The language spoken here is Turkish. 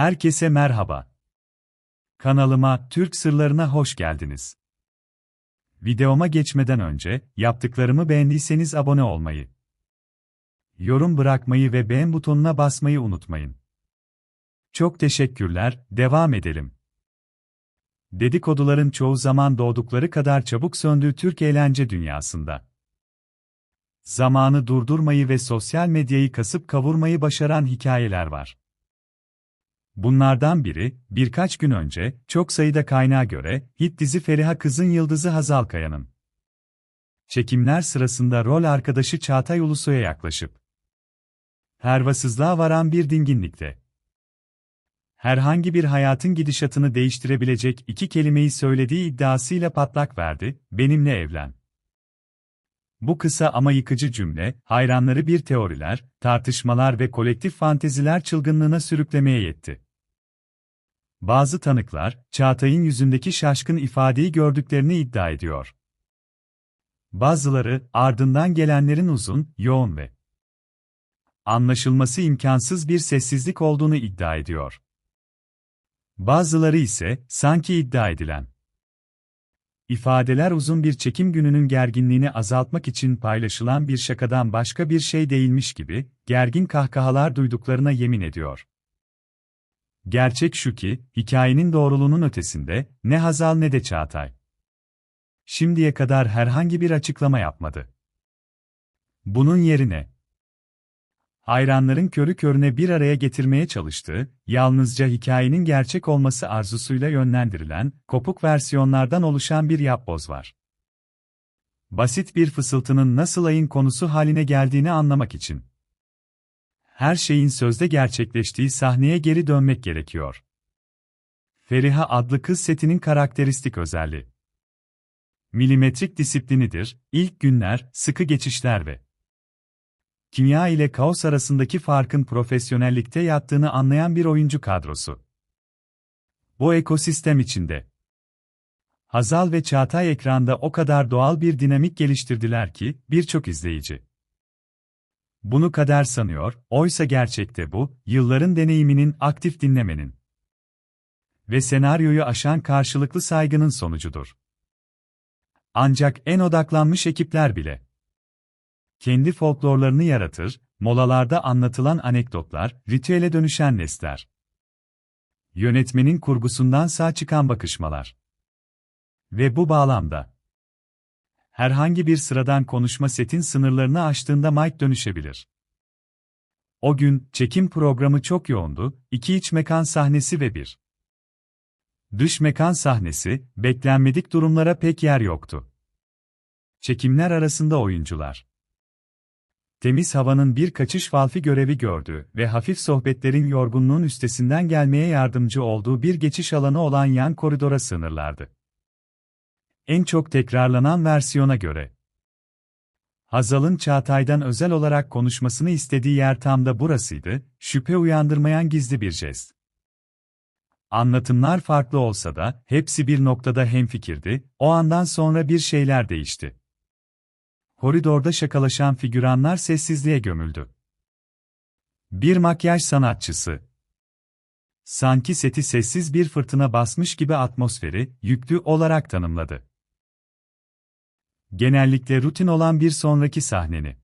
Herkese merhaba. Kanalıma Türk Sırlarına hoş geldiniz. Videoma geçmeden önce yaptıklarımı beğendiyseniz abone olmayı, yorum bırakmayı ve beğen butonuna basmayı unutmayın. Çok teşekkürler, devam edelim. Dedikoduların çoğu zaman doğdukları kadar çabuk söndüğü Türk eğlence dünyasında. Zamanı durdurmayı ve sosyal medyayı kasıp kavurmayı başaran hikayeler var. Bunlardan biri, birkaç gün önce, çok sayıda kaynağa göre, hit dizi Feriha Kızın Yıldızı Hazal Kaya'nın. Çekimler sırasında rol arkadaşı Çağatay Ulusoy'a yaklaşıp, hervasızlığa varan bir dinginlikte. Herhangi bir hayatın gidişatını değiştirebilecek iki kelimeyi söylediği iddiasıyla patlak verdi, benimle evlen. Bu kısa ama yıkıcı cümle, hayranları bir teoriler, tartışmalar ve kolektif fanteziler çılgınlığına sürüklemeye yetti. Bazı tanıklar, Çağatay'ın yüzündeki şaşkın ifadeyi gördüklerini iddia ediyor. Bazıları, ardından gelenlerin uzun, yoğun ve anlaşılması imkansız bir sessizlik olduğunu iddia ediyor. Bazıları ise, sanki iddia edilen ifadeler uzun bir çekim gününün gerginliğini azaltmak için paylaşılan bir şakadan başka bir şey değilmiş gibi, gergin kahkahalar duyduklarına yemin ediyor. Gerçek şu ki, hikayenin doğruluğunun ötesinde, ne Hazal ne de Çağatay. Şimdiye kadar herhangi bir açıklama yapmadı. Bunun yerine, hayranların körü körüne bir araya getirmeye çalıştığı, yalnızca hikayenin gerçek olması arzusuyla yönlendirilen, kopuk versiyonlardan oluşan bir yapboz var. Basit bir fısıltının nasıl ayın konusu haline geldiğini anlamak için her şeyin sözde gerçekleştiği sahneye geri dönmek gerekiyor. Feriha adlı kız setinin karakteristik özelliği. Milimetrik disiplinidir, ilk günler, sıkı geçişler ve kimya ile kaos arasındaki farkın profesyonellikte yattığını anlayan bir oyuncu kadrosu. Bu ekosistem içinde Hazal ve Çağatay ekranda o kadar doğal bir dinamik geliştirdiler ki birçok izleyici bunu kader sanıyor, oysa gerçekte bu, yılların deneyiminin aktif dinlemenin ve senaryoyu aşan karşılıklı saygının sonucudur. Ancak en odaklanmış ekipler bile kendi folklorlarını yaratır, molalarda anlatılan anekdotlar, ritüele dönüşen nesler. Yönetmenin kurgusundan sağ çıkan bakışmalar. Ve bu bağlamda herhangi bir sıradan konuşma setin sınırlarını aştığında mic dönüşebilir. O gün, çekim programı çok yoğundu, iki iç mekan sahnesi ve bir dış mekan sahnesi, beklenmedik durumlara pek yer yoktu. Çekimler arasında oyuncular temiz havanın bir kaçış valfi görevi gördü ve hafif sohbetlerin yorgunluğun üstesinden gelmeye yardımcı olduğu bir geçiş alanı olan yan koridora sınırlardı en çok tekrarlanan versiyona göre. Hazal'ın Çağatay'dan özel olarak konuşmasını istediği yer tam da burasıydı, şüphe uyandırmayan gizli bir jest. Anlatımlar farklı olsa da, hepsi bir noktada hemfikirdi, o andan sonra bir şeyler değişti. Koridorda şakalaşan figüranlar sessizliğe gömüldü. Bir makyaj sanatçısı. Sanki seti sessiz bir fırtına basmış gibi atmosferi, yüklü olarak tanımladı genellikle rutin olan bir sonraki sahneni.